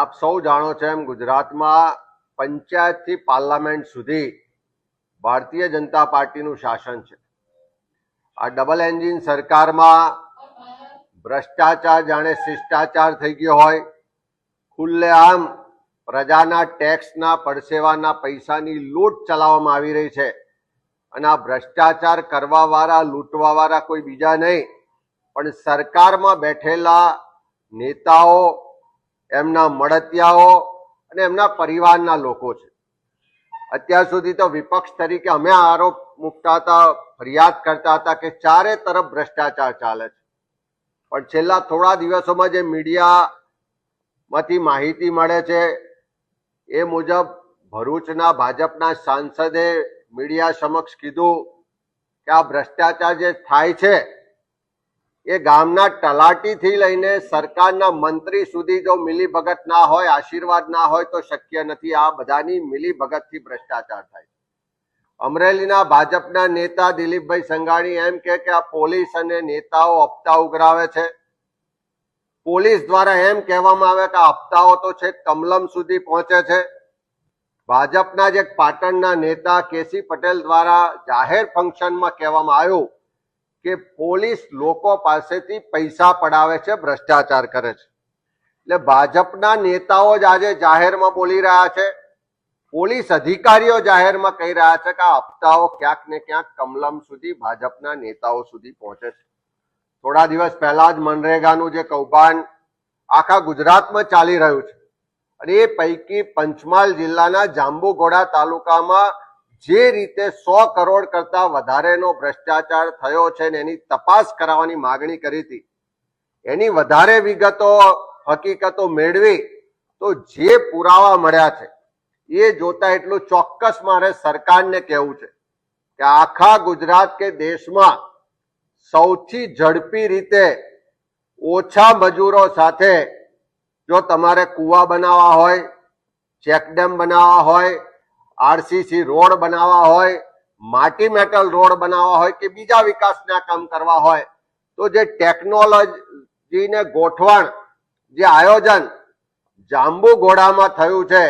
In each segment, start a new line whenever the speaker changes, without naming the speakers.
આપ સૌ જાણો છો એમ ગુજરાતમાં પંચાયતથી પાર્લામેન્ટ સુધી ભારતીય જનતા પાર્ટીનું શાસન છે. આ ડબલ એન્જિન સરકારમાં ભ્રષ્ટાચાર જાણે શિષ્ટાચાર થઈ ગયો હોય, ખુલ્લેઆમ પ્રજાના ટેક્સના પડસેવાના પૈસાની લૂંટ ચલાવવામાં આવી રહી છે અને આ ભ્રષ્ટાચાર કરવાવાળા, લૂંટવાવાળા કોઈ બીજા નહીં. પણ સરકારમાં બેઠેલા નેતાઓ એમના મળતિયાઓ અને એમના પરિવારના લોકો છે. અત્યાર સુધી તો વિપક્ષ તરીકે અમે આરોપ મૂકતા હતા, ફરિયાદ કરતા હતા કે ચારે તરફ ભ્રષ્ટાચાર ચાલે છે. પણ છેલ્લા થોડા દિવસોમાં જે મીડિયામાંથી માહિતી મળે છે, એ મુજબ ભરૂચના ભાજપના સાંસદે મીડિયા સમક્ષ કીધું કે આ ભ્રષ્ટાચાર જે થાય છે એ ગામના તલાટીથી લઈને સરકારના મંત્રી સુધી જો મિલીભગત ના હોય, આશીર્વાદ ના હોય, તો શક્ય નથી. આ બધાની મિલીભગતથી ભ્રષ્ટાચાર થાય અમરેલીના ભાજપના નેતા દિલીપભાઈ સંઘાણી એમ કે આ પોલીસ અને નેતાઓ હપ્તા ઉઘરાવે છે. પોલીસ દ્વારા એમ કહેવામાં આવે કે આ હપ્તાઓ તો છે કમલમ સુધી પહોંચે છે. ભાજપના જે પાટણના નેતા કેસી પટેલ દ્વારા જાહેર ફંક્શનમાં કહેવામાં આવ્યું કે પોલીસ લોકો પાસેથી પૈસા પડાવે છે, ભ્રષ્ટાચાર કરે છે. એટલે ભાજપના નેતાઓ જ આજે જાહેરમાં બોલી રહ્યા છે. પોલીસ અધિકારીઓ જાહેરમાં કહી રહ્યા છે કે આ હપ્તાઓ ક્યાંક ને ક્યાંક કમલમ સુધી ભાજપના નેતાઓ સુધી પહોંચે છે. થોડા દિવસ પહેલા જ મનરેગાનું જે કૌભાંડ આખા ગુજરાતમાં ચાલી રહ્યું છે. અને એ પૈકી પંચમહાલ જિલ્લાના જાંબુઘોડા તાલુકામાં જે રીતે સો કરોડ કરતા વધારેનો ભ્રષ્ટાચાર થયો છે ને એની તપાસ કરાવવાની માગણી કરી હતી, એની વધારે વિગતો, હકીકતો મેળવી, તો જે પુરાવા મળ્યા છે, એ જોતા એટલું ચોક્કસ મારે સરકારને કહેવું છે કે આખા ગુજરાત કે દેશમાં સૌથી ઝડપી રીતે ઓછા મજૂરો સાથે જો તમારે કૂવા બનાવવા હોય, ચેકડેમ બનાવવા હોય આરસીસી રોડ બનાવવા હોય, માટી મેટલ રોડ બનાવવા હોય કે બીજા વિકાસના કામ કરવા હોય, તો જે ટેકનોલોજીને ગોઠવણ, જે આયોજન જાંબુઘોડામાં થયું છે,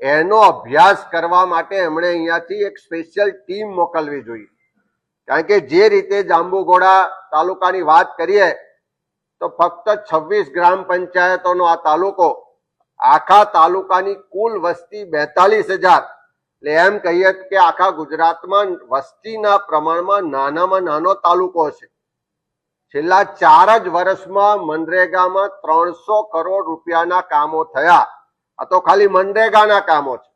એનો અભ્યાસ કરવા માટે એમણે અહીંયાથી એક સ્પેશિયલ ટીમ મોકલવી જોઈએ. કારણ કે જે રીતે જાંબુઘોડા તાલુકાની વાત કરીએ, તો ફક્ત છવ્વીસ ગ્રામ પંચાયતોનો આ તાલુકો, આખા તાલુકાની કુલ વસ્તી બેતાલીસ હજાર એટલે એમ કહીએ કે આખા ગુજરાતમાં વસ્તીના પ્રમાણમાં નાનામાં નાનો તાલુકો છે. છેલ્લા ચાર જ વર્ષમાં મનરેગામાં ત્રણસો કરોડ રૂપિયાના કામો થયા. આ તો ખાલી મનરેગાના કામો છે.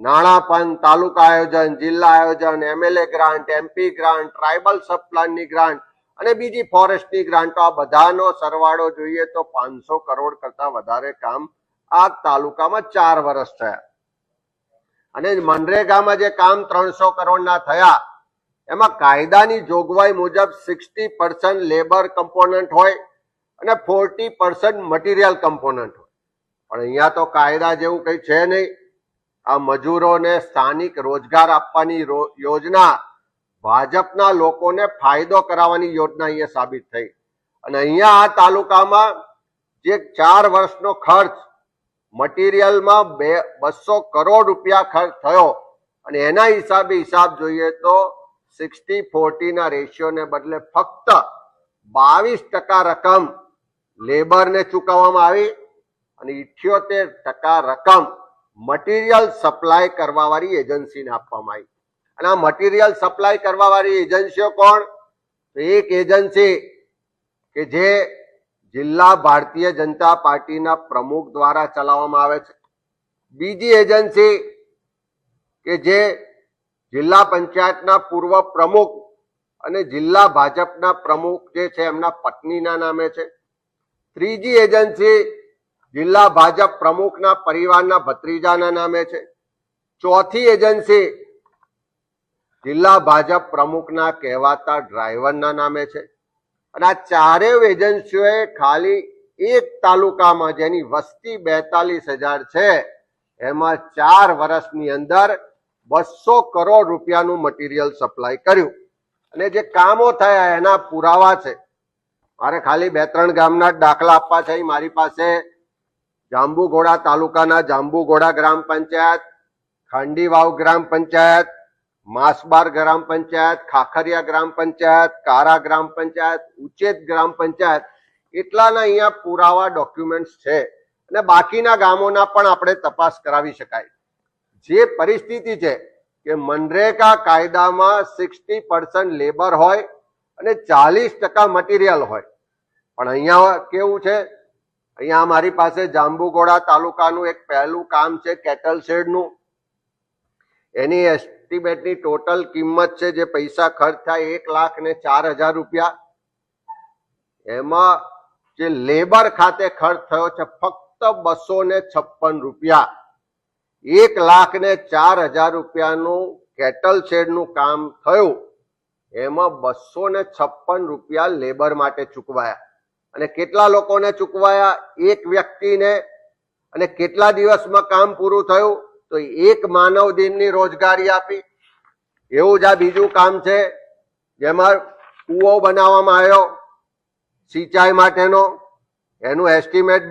નાણાં તાલુકા આયોજન, જિલ્લા આયોજન, MLA grant, MP grant, tribal sub પ્લાનની ગ્રાન્ટ અને બીજી ફોરેસ્ટની ગ્રાન્ટ, આ બધાનો સરવાળો જોઈએ તો પાંચસો કરોડ કરતા વધારે કામ આ તાલુકામાં ચાર વર્ષ થયા. અને મનરેગામાં જે કામ ત્રણસો કરોડના થયા, એમાં કાયદાની જોગવાઈ મુજબ સિક્સટી પર્સન્ટ લેબર કમ્પોનન્ટ હોય અને ફોર્ટી પર્સન્ટ મટીરિયલ કમ્પોનન્ટ હોય. પણ અહીંયા તો કાયદા જેવું કંઈ છે નહીં. આ મજૂરોને સ્થાનિક રોજગાર આપવાની યોજના ભાજપના લોકોને ફાયદો કરાવવાની યોજના અહીંયા સાબિત થઈ. અને અહીંયા આ તાલુકામાં જે ચાર વર્ષનો ખર્ચ મટીરિયલમાં બે, બસો કરોડ રૂપિયા ખર્ચ થયો. અને એના હિસાબે હિસાબ જોઈએ તો સિક્સટી, ફોર્ટીના રેશિયોને બદલે ફક્ત બાવીસ ટકા રકમ લેબરને ચૂકવવામાં આવી અને ઇઠ્યોતેર ટકા રકમ મટીરિયલ સપ્લાય કરવાવાળી એજન્સીને આપવામાં આવી. અને આ મટીરિયલ સપ્લાય કરવાવાળી એજન્સીઓ કોણ? તો એક એજન્સી કે જે જિલ્લા ભારતીય જનતા પાર્ટીના પ્રમુખ દ્વારા ચલાવવામાં આવે છે. બીજી એજન્સી કે જે જિલ્લા પંચાયતના પૂર્વ પ્રમુખ અને જિલ્લા ભાજપના પ્રમુખ જે છે એમના પત્નીના નામે છે. ત્રીજી એજન્સી જિલ્લા ભાજપ પ્રમુખના પરિવારના ભત્રીજાના નામે છે. ચોથી એજન્સી જિલ્લા ભાજપ પ્રમુખના કહેવાતા ડ્રાઈવરના નામે છે. અને આ ચારેય એજન્સીઓએ ખાલી એક તાલુકામાં જેની વસ્તી બેતાલીસ હજાર છે, એમાં ચાર વર્ષની અંદર બસો કરોડ રૂપિયાનું મટીરિયલ સપ્લાય કર્યું. અને જે કામો થયા એના પુરાવા છે. મારે ખાલી બે ત્રણ ગામના દાખલા આપવા છે. મારી પાસે જાંબુઘોડા તાલુકાના જાંબુઘોડા ગ્રામ પંચાયત, ખાંડીવાવ ગ્રામ પંચાયત માસબાર ગ્રામ પંચાયત, ખાખરિયા ગ્રામ પંચાયત, કારા ગ્રામ પંચાયત ઉચેત ગ્રામ પંચાયત, એટલાના અહીંયા પુરાવા ડોક્યુમેન્ટ્સ છે. અને બાકીના ગામોના પણ આપણે તપાસ કરાવી શકાય. જે પરિસ્થિતિ છે કે મનરેગા કાયદામાં સિક્સટી પર્સન્ટ લેબર હોય અને ચાલીસ ટકા મટીરિયલ હોય. પણ અહીંયા કેવું છે? અહીંયા મારી પાસે જાંબુઘોડા તાલુકાનું એક પહેલું કામ છે, કેટલ શેડનું. એની એસ્ટિમેટની ટોટલ કિંમત છે જે પૈસા ખર્ચ થાય એક લાખ ને ચાર હજાર રૂપિયા. એમાં જે લેબર ખાતે ખર્ચ થયો છે ફક્ત બસો ને છપ્પન રૂપિયા. એક લાખ ને ચાર હજાર રૂપિયાનું કેટલ શેડનું કામ થયું. એમાં બસો ને છપ્પન રૂપિયા લેબર માટે ચૂકવાયા. અને કેટલા લોકોને ચૂકવાયા? એક વ્યક્તિને. અને કેટલા દિવસમાં કામ પૂરું થયું? તો એક માનવ દિનની રોજગારી આપી. એવું જ આ બીજું કામ છે જેમાં કૂવો બનાવવામાં આવ્યો સિંચાઈ માટેનો. એનું એસ્ટિમેટ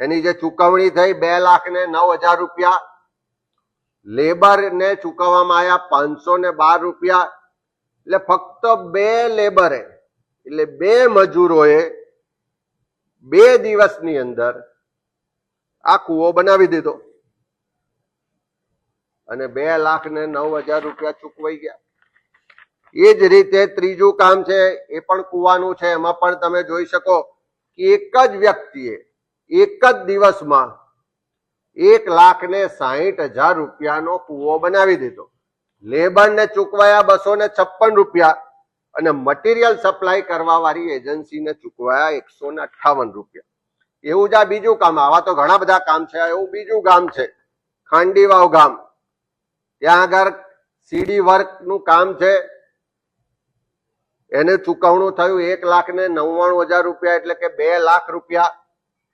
એની જે ચૂકવણી થઈ બે લાખ ને નવ હજાર રૂપિયા. લેબર ને ચૂકવવામાં આવ્યા પાંચસો ને બાર રૂપિયા. એટલે ફક્ત બે લેબરે, એટલે બે મજૂરોએ બે દિવસની અંદર આ કૂવો બનાવી દીધો. અને બે લાખ ને નવ હજાર રૂપિયા ચૂકવાઈ ગયા. એ જ રીતે ત્રીજું કામ છે, એ પણ કૂવાનું છે. એમાં પણ તમે જોઈ શકો કે એક જ વ્યક્તિએ એક જ દિવસમાં એક લાખ ને સાહીઠ હજાર રૂપિયાનો કૂવો બનાવી દીધો. લેબરને ચૂકવાયા બસો ને છપ્પન રૂપિયા અને મટીરિયલ સપ્લાય કરવા વાળી એજન્સીને ચૂકવાયા એકસો ને અઠ્ઠાવન રૂપિયા. એવું જ આ બીજું કામ, આવા તો ઘણા બધા કામ છે એવું બીજું ગામ છે, ખાંડીવાવ ગામ. ત્યાં આગળ સીડી વર્કનું કામ છે. એને ચૂકવણું થયું એક લાખ ને નવ્વાણું હજાર રૂપિયા એટલે કે બે લાખ રૂપિયા.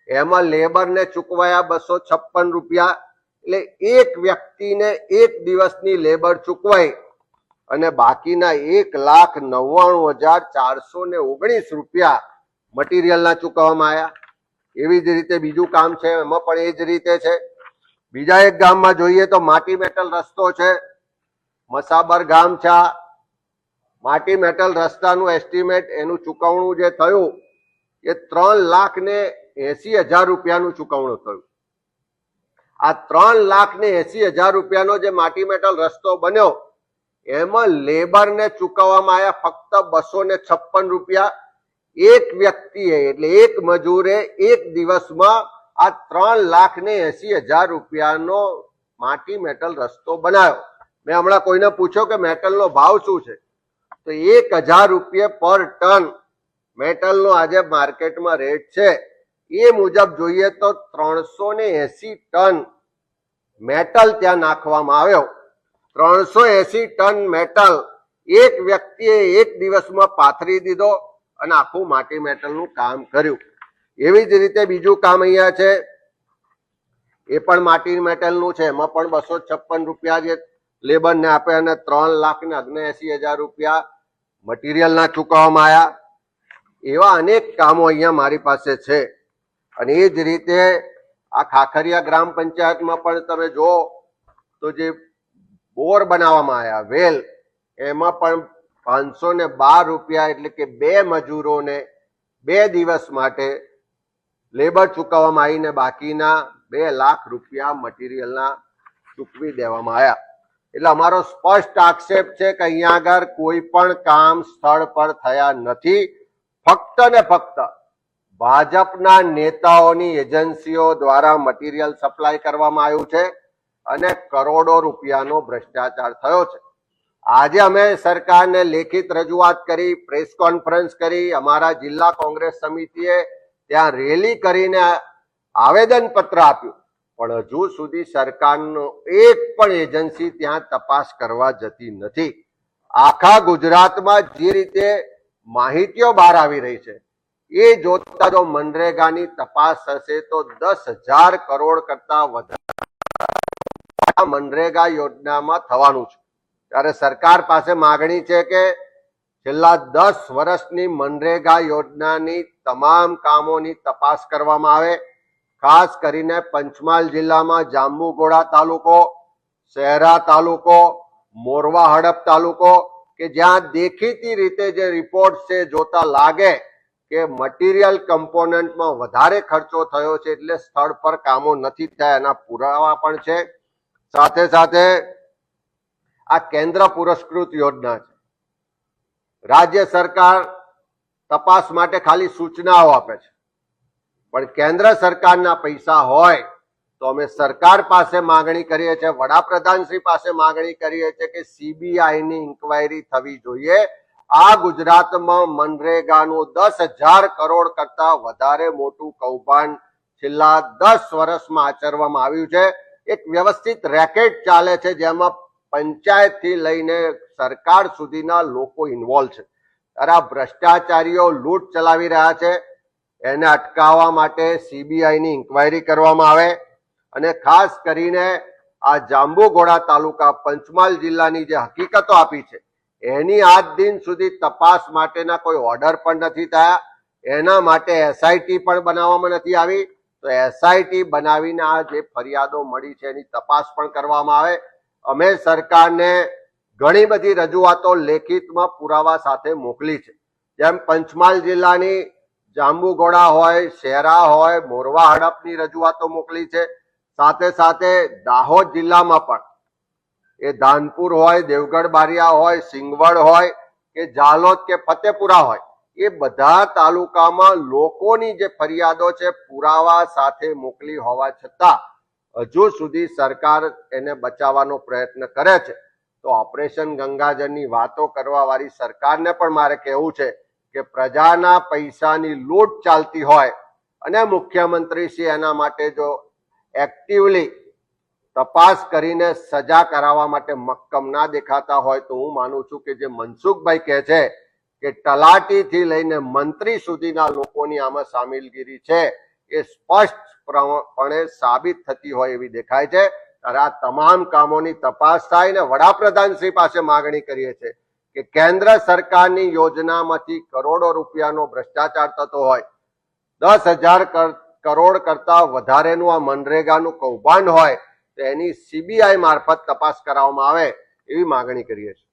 એમાં લેબર ને ચૂકવાયા બસો છપ્પન રૂપિયા. એટલે એક વ્યક્તિને એક દિવસની લેબર ચૂકવાઈ અને બાકીના એક લાખ નવ્વાણું હજાર ચારસો ને ઓગણીસ રૂપિયા મટીરિયલના ચૂકવવામાં આવ્યા. એવી જ રીતે બીજું કામ છે. એમાં પણ એ જ રીતે છે. બીજા એક ગામમાં જોઈએ તો માટી મેટલ રસ્તો છે. મસાબર ગામ છે માટી મેટલ રસ્તાનું એસ્ટિમેટ એનું ચૂકવણું જે થયું, એ ત્રણ લાખ ને એસી હજાર રૂપિયાનું ચૂકવણું થયું. આ ત્રણ લાખ ને એસી હજાર રૂપિયાનો જે માટી મેટલ રસ્તો બન્યો, એમાં લેબરને ચૂકવવામાં આવ્યા ફક્ત બસો ને છપ્પન રૂપિયા. એક વ્યક્તિએ, એટલે એક મજૂરે એક દિવસમાં આ ત્રણ લાખ ને એસી હજાર રૂપિયાનો માટી મેટલ રસ્તો બનાવ્યો. મેં હમણાં કોઈને પૂછ્યો કે મેટલનો ભાવ શું છે? તો એક હજાર રૂપિયા પર ટન મેટલનો આજે માર્કેટમાં રેટ છે. એ મુજબ જોઈએ તો ત્રણસો ને એસી ટન મેટલ ત્યાં નાખવામાં આવ્યો. ત્રણસો એસી ટન મેટલ એક વ્યક્તિએ એક દિવસમાં પાથરી દીધો અને આખું માટી મેટલનું કામ કર્યું. એવી જ રીતે બીજું કામ અહીંયા છે. એ પણ માટી મેટલનું છે. એમાં પણ બસો છપ્પન રૂપિયા જે લેબરને આપે અને ત્રણ લાખ ને અગ્નેસી હજાર રૂપિયા મટીરિયલના ચૂકવવામાં આવ્યા. એવા અનેક કામો અહીંયા મારી પાસે છે. અને એ જ રીતે આ ખાખરિયા ગ્રામ પંચાયતમાં પણ તમે જુઓ તો જે બોર બનાવવામાં આવ્યા, વેલ, એમાં પણ પાંચસો ને બાર રૂપિયા એટલે કે બે મજૂરોને બે દિવસ માટે લેબર ચૂકવવામાં આવીને બાકીના બે લાખ રૂપિયા મટીરિયલના ચૂકવી દેવામાં આવ્યા. એટલે અમારો સ્પષ્ટ આક્ષેપ છે કે અહીંયા આગળ કોઈ પણ કામ સ્થળ પર થયા નથી. ફક્ત ને ફક્ત ભાજપના નેતાઓની એજન્સીઓ દ્વારા મટીરિયલ સપ્લાય કરવામાં આવ્યું છે અને કરોડો રૂપિયાનો ભ્રષ્ટાચાર થયો છે. આજે અમે સરકારને લેખિત રજૂઆત કરી, પ્રેસ કોન્ફરન્સ કરી, અમારા જિલ્લા કોંગ્રેસ સમિતિએ ત્યાં રેલી કરીને આવેદન પત્ર આપ્યું. પણ હજુ સુધી સરકારનો એક પણ એજન્સી ત્યાં તપાસ કરવા જતી નથી. આખા ગુજરાતમાં જે રીતે માહિતીઓ બહાર આવી રહી છે, એ જોતા જો મનરેગાની તપાસ થશે તો દસ હજાર કરોડ કરતા વધારે મનરેગા યોજનામાં થવાનું છે. ત્યારે સરકાર પાસે માગણી છે કે છેલ્લા દસ વર્ષની મનરેગા યોજનાની તમામ કામોની તપાસ કરવામાં આવે. ખાસ કરીને પંચમહાલ જિલ્લામાં જાંબુગોડા તાલુકો શહેરા તાલુકો, મોરવા હડપ તાલુકો, કે જ્યાં દેખીતી રીતે જે રિપોર્ટ છે જોતા લાગે કે મટીરિયલ કમ્પોનન્ટમાં વધારે ખર્ચો થયો છે એટલે સ્થળ પર કામો નથી થયા, એના પુરાવા પણ છે. સાથે સાથે આ કેન્દ્ર પુરસ્કૃત યોજના છે. રાજ્ય સરકાર તપાસ માટે ખાલી સૂચનાઓ આપે છે. પણ કેન્દ્ર સરકારના પૈસા હોય તો અમે સરકાર પાસે માગણી કરીએ છીએ, વડાપ્રધાન શ્રી પાસે માગણી કરીએ છીએ કે સીબીઆઈ ની ઇન્કવાયરી થવી જોઈએ. આ ગુજરાતમાં મનરેગાનું દસ હજાર કરોડ કરતા વધારે મોટું કૌભાંડ છેલ્લા દસ વર્ષમાં આચરવામાં આવ્યું છે. એક વ્યવસ્થિત રેકેટ ચાલે છે જેમાં પંચાયતથી લઈને સરકાર સુધીના લોકો ઇન્વોલ્વ છે. ત્યારે આ ભ્રષ્ટાચારીઓ લૂંટ ચલાવી રહ્યા છે. એને અટકાવવા માટે સીબીઆઈ ની ઇન્કવાયરી કરવામાં આવે અને ખાસ કરીને આ જાંબુઘોડા તાલુકા પંચમહાલ જિલ્લાની જે હકીકતો આપી છે, એની આજ દિન સુધી તપાસ માટેના કોઈ ઓર્ડર પણ નથી થયા. એના માટે એસઆઈટી પણ બનાવવામાં નથી આવી. તો એસઆઈટી બનાવીને આ જે ફરિયાદો મળી છે એની તપાસ પણ કરવામાં આવે. અમે સરકારને ઘણી બધી રજૂઆતો લેખિતમાં પુરાવા સાથે મોકલી છે. જેમ પંચમહાલ જિલ્લાની જાંબુઘોડા હોય, શેરા હોય, મોરવા હડપની રજૂઆતો મોકલી છે. સાથે સાથે દાહોદ જિલ્લામાં પણ એ ધાનપુર હોય, દેવગઢ બારિયા હોય, સિંગવડ હોય કે જાલોદ કે ફતેપુરા હોય, એ બધા તાલુકામાં લોકોની જે ફરિયાદો છે પુરાવા સાથે મોકલી હોવા છતાં હજુ સુધી સરકાર એને બચાવવાનો પ્રયત્ન કરે છે. તો ઓપરેશન ગંગાજળની વાતો કરવા વાળી સરકારને પણ મારે કહેવું છે કે પ્રજાના પૈસાની લૂંટ ચાલતી હોય અને મુખ્યમંત્રી શ્રી એના માટે જો એક્ટિવલી તપાસ કરીને સજા કરાવવા માટે મક્કમ ના દેખાતા હોય તો હું માનું છું કે જે મનસુખભાઈ કહે છે કે તલાટીથી લઈને મંત્રી સુધીના લોકોની આમાં સામેલગીરી છે એ સ્પષ્ટપણે સાબિત થતી હોય એવી દેખાય છે. ત્યારે આ તમામ કામોની તપાસ થાય ને વડાપ્રધાન શ્રી પાસે માગણી કરીએ છીએ કે કેન્દ્ર સરકારની યોજનામાંથી કરોડો રૂપિયાનો ભ્રષ્ટાચાર થતો હોય, દસ હજાર કરોડ કરતા વધારેનું આ મનરેગાનું કૌભાંડ હોય, તો એની સીબીઆઈ મારફત તપાસ કરાવવામાં આવે એવી માગણી કરીએ છીએ.